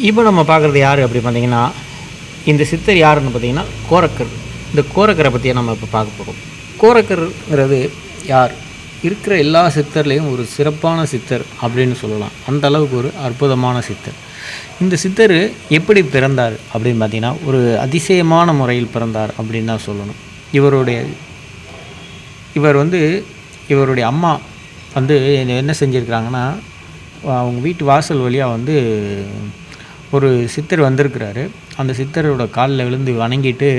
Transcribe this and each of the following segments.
இப்போ நம்ம பார்க்குறது யார் அப்படி பார்த்தீங்கன்னா இந்த சித்தர் யாருன்னு பார்த்தீங்கன்னா கோரக்கர். இந்த கோரக்கரை பற்றியே நம்ம இப்போ பார்க்க போகிறோம் கோரக்கருங்கிறது யார்? இருக்கிற எல்லா சித்தர்லேயும் ஒரு சிறப்பான சித்தர் அப்படின்னு சொல்லலாம். அந்த அளவுக்கு ஒரு அற்புதமான சித்தர். இந்த சித்தர் எப்படி பிறந்தார் அப்படின்னு பார்த்தீங்கன்னா ஒரு அதிசயமான முறையில் பிறந்தார் அப்படின்னு தான் சொல்லணும். இவருடைய இவர் வந்து இவருடைய அம்மா வந்து என்ன- செஞ்சுருக்கிறாங்கன்னா அவங்க வீட்டு வாசல் வழியாக வந்து ஒரு சித்தர் வந்திருக்கிறாரு. அந்த சித்தரோட காலில் விழுந்து வணங்கிட்டு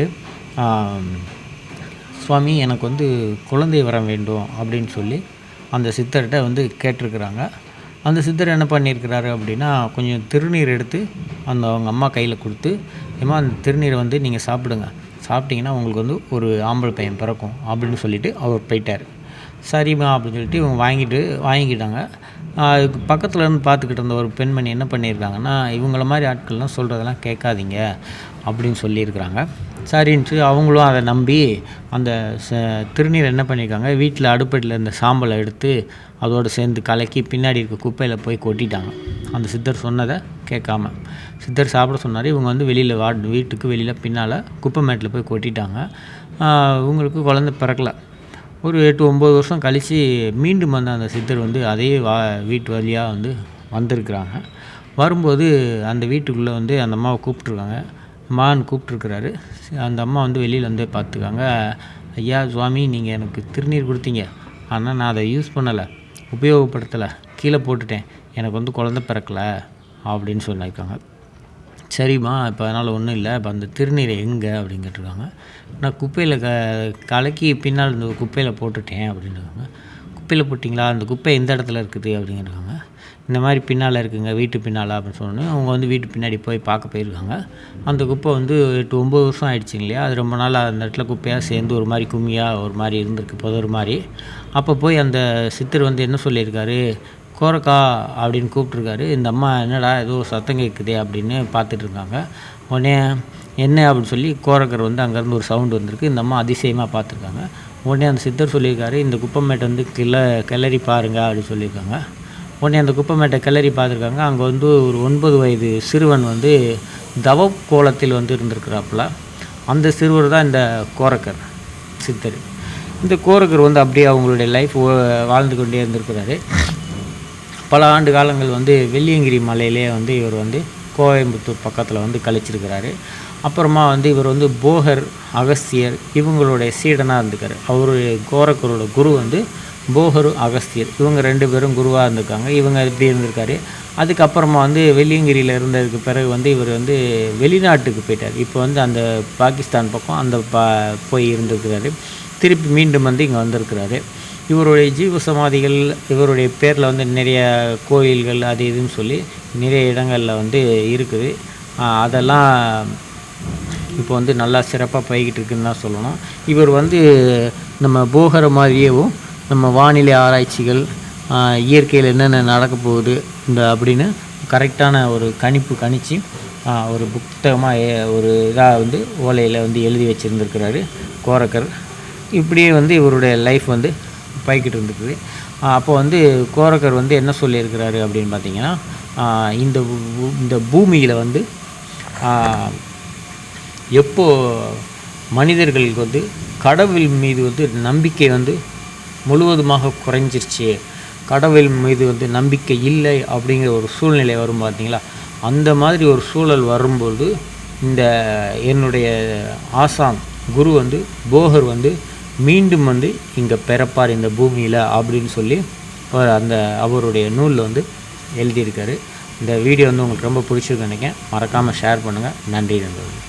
சுவாமி எனக்கு வந்து குழந்தை வர வேண்டும் அப்படின்னு சொல்லி அந்த சித்தர்கிட்ட வந்து கேட்டிருக்கிறாங்க. அந்த சித்தர் என்ன பண்ணியிருக்கிறாரு அப்படின்னா கொஞ்சம் திருநீர் எடுத்து அந்த அவங்க அம்மா கையில் கொடுத்து ஏமா அந்த திருநீரை வந்து நீங்கள் சாப்பிடுங்க. சாப்பிட்டிங்கன்னா உங்களுக்கு வந்து ஒரு ஆம்பளை பையன் பிறக்கும் அப்படின்னு சொல்லிவிட்டு அவர் போயிட்டார். சரிம்மா அப்படின்னு சொல்லிட்டு இவங்க வாங்கிட்டு வாங்கிக்கிட்டாங்க. அதுக்கு பக்கத்தில் இருந்து பார்த்துக்கிட்டு இருந்த ஒரு பெண்மணி என்ன பண்ணியிருக்காங்கன்னா இவங்கள மாதிரி ஆட்கள்லாம் சொல்கிறதெல்லாம் கேட்காதீங்க அப்படின்னு சொல்லியிருக்கிறாங்க. சரின்ட்டு அவங்களும் அதை நம்பி அந்த ச- திருநீர் என்ன பண்ணியிருக்காங்க வீட்டில் அடுப்படியில் இருந்த சாம்பலை எடுத்து அதோடு சேர்ந்து கலக்கி பின்னாடி இருக்க குப்பையில் போய் கொட்டிட்டாங்க. அந்த சித்தர் சொன்னதை கேட்காம சித்தர் சாப்பிட சொன்னார் இவங்க வந்து வெளியில் வா வீட்டுக்கு வெளியில் பின்னால் குப்பை மேட்டில் போய் கொட்டிட்டாங்க. இவங்களுக்கு குழந்தை பிறக்கல. ஒரு எட்டு ஒம்பது வருஷம் கழித்து மீண்டும் வந்து அந்த சித்தர் வந்து அதே வா வீட்டு வழியாக வந்து வந்திருக்கிறாங்க. வரும்போது அந்த வீட்டுக்குள்ளே வந்து அந்த அம்மாவை கூப்பிட்ருக்காங்க அம்மான்னு கூப்பிட்ருக்குறாரு அந்த அம்மா வந்து வெளியில் வந்து பார்த்துக்காங்க. ஐயா சுவாமி நீங்கள் எனக்கு திருநீர் கொடுத்தீங்க. ஆனால் நான் அதை யூஸ் பண்ணலை. உபயோகப்படுத்தலை. கீழே போட்டுட்டேன். எனக்கு வந்து குழந்த பிறக்கல. அப்படின்னு சொல்லியிருக்காங்க. சரிம்மா இப்போ அதனால் ஒன்றும் இல்லை. இப்போ அந்த திருநீரை எங்கே? அப்படின்னு கேட்டிருக்காங்க. நான் குப்பையில் க கலக்கி பின்னால் இந்த குப்பையில் போட்டுட்டேன் அப்படின்றாங்க குப்பையில் போட்டிங்களா? அந்த குப்பை எந்த இடத்துல இருக்குது? அப்படிங்கிறாங்க இந்த மாதிரி பின்னால் இருக்குங்க வீட்டு பின்னால்? அப்படின்னு சொன்னோன்னே அவங்க வந்து வீட்டு பின்னாடி போய் பார்க்க போயிருக்காங்க. அந்த குப்பை வந்து எட்டு ஒம்பது வருஷம் ஆயிடுச்சுங்க இல்லையா? அது ரொம்ப நாள் அந்த இடத்துல குப்பையாக சேர்ந்து ஒரு மாதிரி கும்மியாக ஒரு மாதிரி இருந்திருக்கு புதர் மாதிரி. அப்போ போய் அந்த சித்தர் வந்து என்ன சொல்லியிருக்காரு? கோரக்கா அப்படின்னு கூப்பிட்ருக்காரு இந்த அம்மா என்னடா ஏதோ சத்தம் கேட்குதே அப்படின்னு பார்த்துட்ருக்காங்க. உடனே என்ன அப்படின்னு சொல்லி கோரக்கர் வந்து அங்கேருந்து ஒரு சவுண்டு வந்திருக்கு. இந்த அம்மா அதிசயமாக பார்த்துருக்காங்க. உடனே அந்த சித்தர் சொல்லியிருக்காரு இந்த குப்பமேட்டை வந்து கிள கிளறி பாருங்க அப்படின்னு சொல்லியிருக்காங்க. உடனே அந்த குப்பமேட்டை கிளறி பார்த்துருக்காங்க. அங்கே வந்து ஒரு ஒன்பது வயது சிறுவன் வந்து தவ கோலத்தில் வந்து இருந்திருக்கிறாப்புல. அந்த சிறுவர் தான் இந்த கோரக்கர் சித்தர். இந்த கோரக்கர் வந்து அப்படியே அவங்களுடைய லைஃப் வாழ்ந்து கொண்டே இருந்திருக்கிறாரு. பல ஆண்டு காலங்கள் வந்து வெள்ளியங்கிரி மலையிலே வந்து இவர் வந்து கோயம்புத்தூர் பக்கத்தில் வந்து கழிச்சிருக்கிறாரு. அப்புறமா வந்து இவர் வந்து போகர் அகஸ்தியர் இவங்களுடைய சீடனாக இருந்துக்கார். அவருடைய கோரக்கரோட குரு வந்து போகர் அகஸ்தியர் இவங்க ரெண்டு பேரும் குருவாக இருந்திருக்காங்க இவங்க இப்படி இருந்திருக்காரு. அதுக்கப்புறமா வந்து வெள்ளியங்கிரியில் இருந்ததுக்கு பிறகு வந்து இவர் வந்து வெளிநாட்டுக்கு போயிட்டார். இப்போ வந்து அந்த பாகிஸ்தான் பக்கம் அந்த பா போய் இருந்திருக்கிறாரு. திருப்பி மீண்டும் வந்து இங்கே வந்திருக்கிறாரு. இவருடைய ஜீவ சமாதிகள் இவருடைய பேரில் வந்து நிறைய கோயில்கள் அது இதுன்னு சொல்லி நிறைய இடங்களில் வந்து இருக்குது. அதெல்லாம் இப்போ வந்து நல்லா சிறப்பாக பயிக்கிட்டு இருக்குன்னு தான் சொல்லணும். இவர் வந்து நம்ம போகிற மாதிரியேவும் நம்ம வானிலை ஆராய்ச்சிகள் இயற்கையில் என்னென்ன நடக்க போகுது இந்த அப்படின்னு கரெக்டான ஒரு கணிப்பு கணித்து ஒரு புத்தகமாக ஒரு இதாக வந்து ஓலையில் வந்து எழுதி வச்சுருந்துருக்கிறாரு கோரக்கர். இப்படியே வந்து இவருடைய லைஃப் வந்து போய்கிட்டு இருந்துக்குது. அப்போ வந்து கோரக்கர் வந்து என்ன சொல்லியிருக்கிறாரு அப்படின்னு பார்த்தீங்கன்னா இந்த இந்த பூமியில் வந்து எப்போ மனிதர்களுக்கு வந்து கடவுள் மீது வந்து நம்பிக்கை வந்து முழுவதுமாக குறைஞ்சிருச்சு கடவுள் மீது வந்து நம்பிக்கை இல்லை அப்படிங்கிற ஒரு சூழ்நிலை வரும் பார்த்தீங்களா? அந்த மாதிரி ஒரு சூழல் வரும்போது இந்த என்னுடைய ஆசாம் குரு வந்து போகர் வந்து மீண்டும் வந்து இங்கே பிறப்பார் இந்த பூமியில் அப்படின்னு சொல்லி அவர் அந்த அவருடைய நூலில் வந்து எழுதியிருக்காரு. இந்த வீடியோ வந்து உங்களுக்கு ரொம்ப பிடிச்சிருக்கு நினைக்கிறேன். மறக்காமல் ஷேர் பண்ணுங்கள் நன்றி நண்பர்கள்.